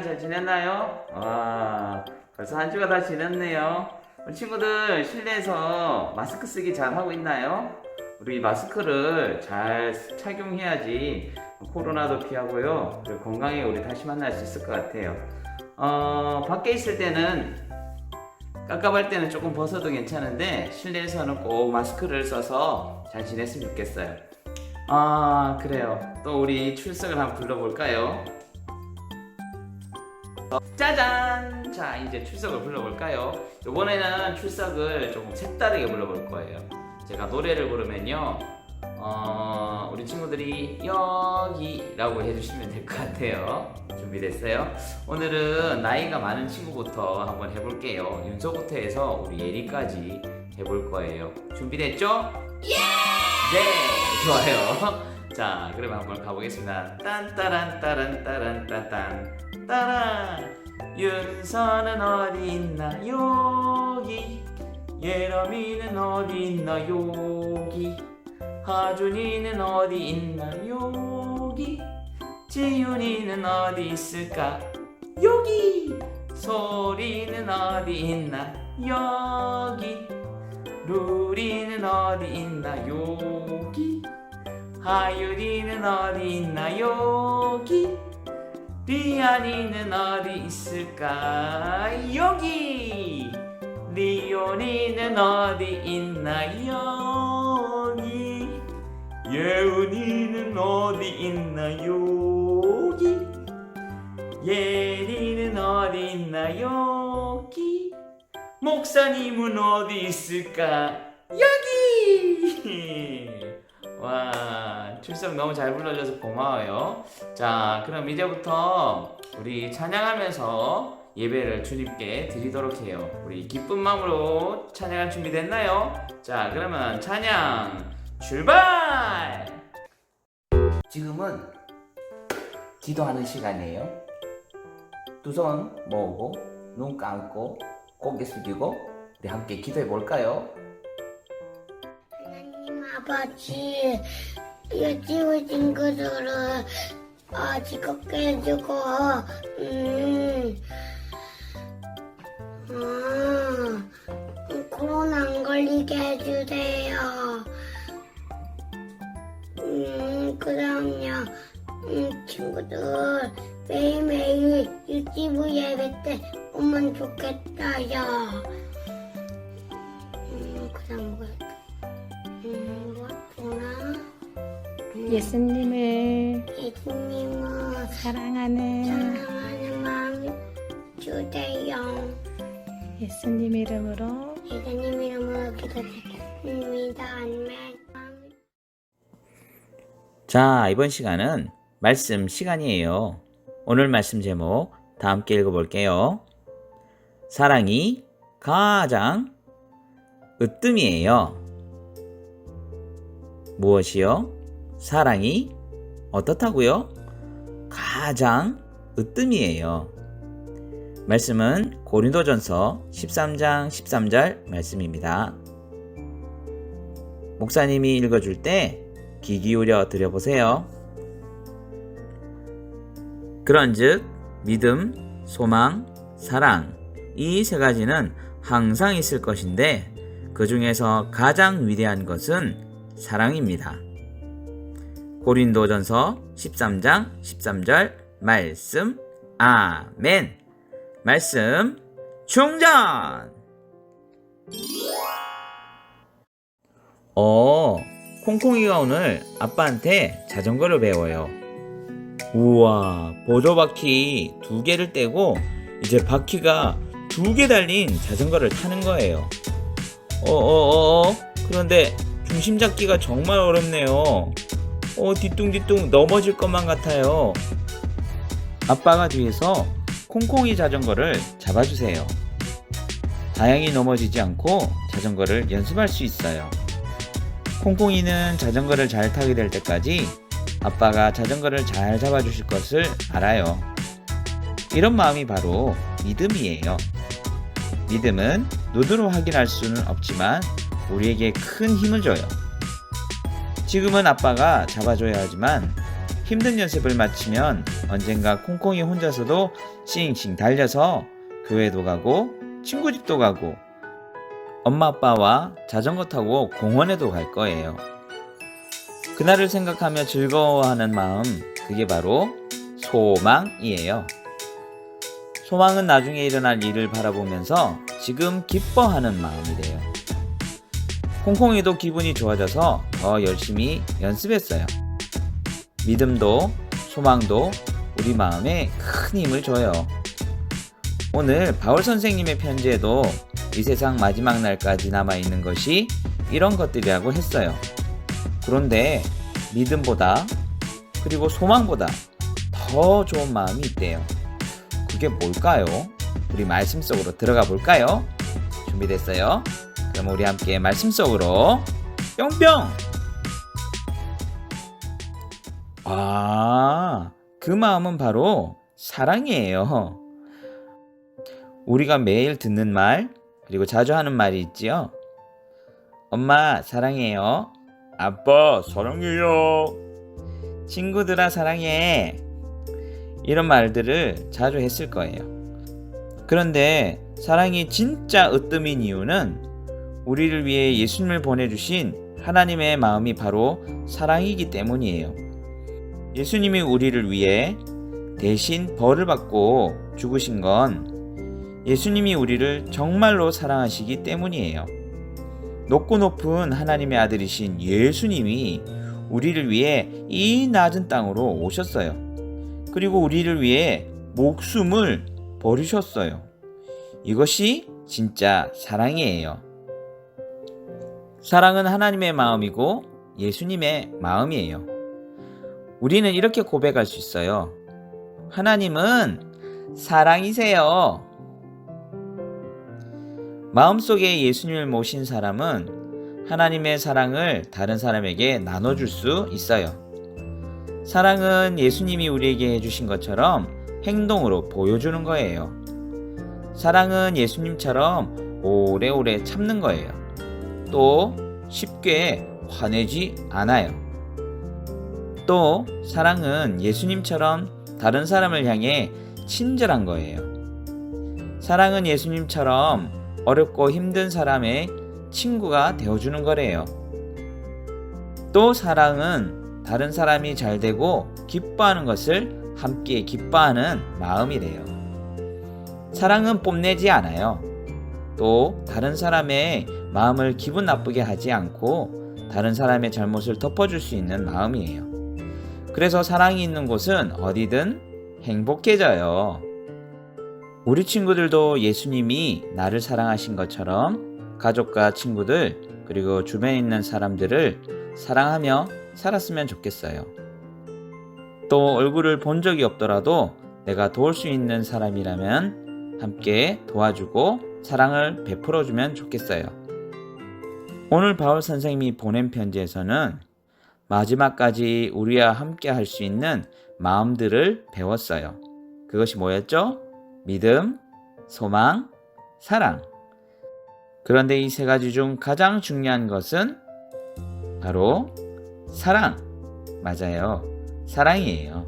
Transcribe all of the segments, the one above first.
지냈나요? 와, 벌써 한 주가 다 지났네요. 우리 친구들 실내에서 마스크 쓰기 잘 하고 있나요? 우리 마스크를 잘 착용해야지 코로나도 피하고요. 건강에 우리 다시 만날 수 있을 것 같아요. 어, 밖에 있을 때는 깝깝할 때는 조금 벗어도 괜찮은데 실내에서는 꼭 마스크를 써서 잘 지냈으면 좋겠어요. 아, 그래요. 또 우리 출석을 한번 불러볼까요? 짜잔! 자, 이제 출석을 불러볼까요? 이번에는 출석을 조금 색다르게 불러볼 거예요. 제가 노래를 부르면요, 어, 우리 친구들이 여기라고 해주시면 될 것 같아요. 준비됐어요? 오늘은 나이가 많은 친구부터 한번 해볼게요. 윤서부터 해서 우리 예리까지 해볼 거예요. 준비됐죠? 예! 네, 좋아요. 자, 그러면 한번 가보겠습니다. 딴따란 따란 따란 따딴 따란 윤서는 어디 있나 여기. 예람이는 어디 있나 여기. 하준이는 어디 있나 여기. 지윤이는 어디 있을까 여기. 소리는 어디 있나 여기. 루리는 어디 있나 여기. 하율이는 어디 있나 여기 리안이는 어디 있을까? 여기! 리온이는 어디 있나 여기! 예은이는 어디 있나 여기! 예리는 어디 있나 여기! 목사님은 어디 있을까? 여기! 와 출석 너무 잘 불러줘서 고마워요 자 그럼 이제부터 우리 찬양하면서 예배를 주님께 드리도록 해요 우리 기쁜 마음으로 찬양할 준비 됐나요? 자 그러면 찬양 출발 지금은 기도하는 시간이에요 두 손 모으고 눈 감고 고개 숙이고 우리 함께 기도해 볼까요? 하나님 아버지, 유치원 친구들을 어, 즐겁게 해주고, 음, 어, 예수님을 예수님은 사랑하는 사랑하는 마음 주세요. 예수님 이름으로 예수님 이름으로 기도드립니다. 아멘. 자, 이번 시간은 말씀 시간이에요. 오늘 말씀 제목 다 함께 읽어볼게요. 사랑이 가장 으뜸이에요. 무엇이요? 사랑이 어떻다고요? 가장 으뜸이에요. 말씀은 고린도전서 13장 13절 말씀입니다. 목사님이 읽어줄 때 귀 기울여 들여보세요. 그런즉 믿음, 소망, 사랑 이 세 가지는 항상 있을 것인데 그 중에서 가장 위대한 것은 사랑입니다. 고린도전서 13장 13절 말씀 아멘. 말씀 충전. 어, 콩콩이가 오늘 아빠한테 자전거를 배워요. 우와, 보조바퀴 두 개를 떼고 이제 바퀴가 두 개 달린 자전거를 타는 거예요. 어어어, 그런데 중심 잡기가 정말 어렵네요. 어, 뒤뚱뒤뚱 넘어질 것만 같아요. 아빠가 뒤에서 콩콩이 자전거를 잡아주세요. 다양히 넘어지지 않고 자전거를 연습할 수 있어요. 콩콩이는 자전거를 잘 타게 될 때까지 아빠가 자전거를 잘 잡아주실 것을 알아요. 이런 마음이 바로 믿음이에요. 믿음은 눈으로 확인할 수는 없지만 우리에게 큰 힘을 줘요. 지금은 아빠가 잡아줘야 하지만 힘든 연습을 마치면 언젠가 콩콩이 혼자서도 싱싱 달려서 교회도 가고 친구 집도 가고 엄마 아빠와 자전거 타고 공원에도 갈 거예요. 그날을 생각하며 즐거워하는 마음, 그게 바로 소망이에요. 소망은 나중에 일어날 일을 바라보면서 지금 기뻐하는 마음이래요. 콩콩이도 기분이 좋아져서 더 열심히 연습했어요. 믿음도 소망도 우리 마음에 큰 힘을 줘요. 오늘 바울 선생님의 편지에도 이 세상 마지막 날까지 남아있는 것이 이런 것들이라고 했어요. 그런데 믿음보다 그리고 소망보다 더 좋은 마음이 있대요. 그게 뭘까요? 우리 말씀 속으로 들어가 볼까요? 준비됐어요? 그럼 우리 함께 말씀 속으로 뿅뿅! 아, 그 마음은 바로 사랑이에요. 우리가 매일 듣는 말, 그리고 자주 하는 말이 있지요. 엄마, 사랑해요. 아빠, 사랑해요. 친구들아, 사랑해. 이런 말들을 자주 했을 거예요. 그런데 사랑이 진짜 으뜸인 이유는 우리를 위해 예수님을 보내주신 하나님의 마음이 바로 사랑이기 때문이에요. 예수님이 우리를 위해 대신 벌을 받고 죽으신 건 예수님이 우리를 정말로 사랑하시기 때문이에요. 높고 높은 하나님의 아들이신 예수님이 우리를 위해 이 낮은 땅으로 오셨어요. 그리고 우리를 위해 목숨을 버리셨어요. 이것이 진짜 사랑이에요. 사랑은 하나님의 마음이고 예수님의 마음이에요. 우리는 이렇게 고백할 수 있어요. 하나님은 사랑이세요. 마음속에 예수님을 모신 사람은 하나님의 사랑을 다른 사람에게 나눠줄 수 있어요. 사랑은 예수님이 우리에게 해주신 것처럼 행동으로 보여주는 거예요. 사랑은 예수님처럼 오래오래 참는 거예요. 또 쉽게 화내지 않아요. 또 사랑은 예수님처럼 다른 사람을 향해 친절한 거예요. 사랑은 예수님처럼 어렵고 힘든 사람의 친구가 되어주는 거래요. 또 사랑은 다른 사람이 잘 되고 기뻐하는 것을 함께 기뻐하는 마음이래요. 사랑은 뽐내지 않아요. 또 다른 사람의 마음을 기분 나쁘게 하지 않고 다른 사람의 잘못을 덮어줄 수 있는 마음이에요. 그래서 사랑이 있는 곳은 어디든 행복해져요. 우리 친구들도 예수님이 나를 사랑하신 것처럼 가족과 친구들 그리고 주변에 있는 사람들을 사랑하며 살았으면 좋겠어요. 또 얼굴을 본 적이 없더라도 내가 도울 수 있는 사람이라면 함께 도와주고 사랑을 베풀어주면 좋겠어요. 오늘 바울 선생님이 보낸 편지에서는 마지막까지 우리와 함께 할 수 있는 마음들을 배웠어요. 그것이 뭐였죠? 믿음, 소망, 사랑. 그런데 이 세 가지 중 가장 중요한 것은 바로 사랑. 맞아요. 사랑이에요.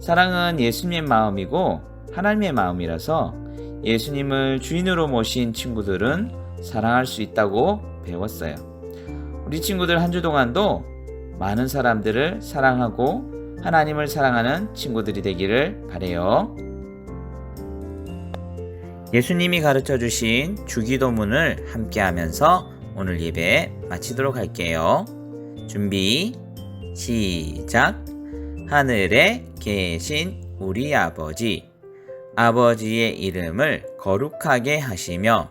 사랑은 예수님의 마음이고 하나님의 마음이라서 예수님을 주인으로 모신 친구들은 사랑할 수 있다고 배웠어요. 우리 친구들 한 주 동안도 많은 사람들을 사랑하고 하나님을 사랑하는 친구들이 되기를 바래요. 예수님이 가르쳐 주신 주기도문을 함께 하면서 오늘 예배 마치도록 할게요. 준비, 시작. 하늘에 계신 우리 아버지, 아버지의 이름을 거룩하게 하시며,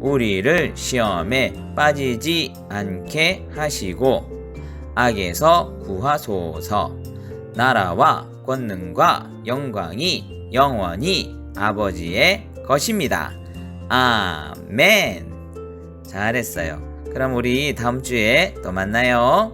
우리를 시험에 빠지지 않게 하시고 악에서 구하소서 나라와 권능과 영광이 영원히 아버지의 것입니다. 아멘. 잘했어요. 그럼 우리 다음 주에 또 만나요.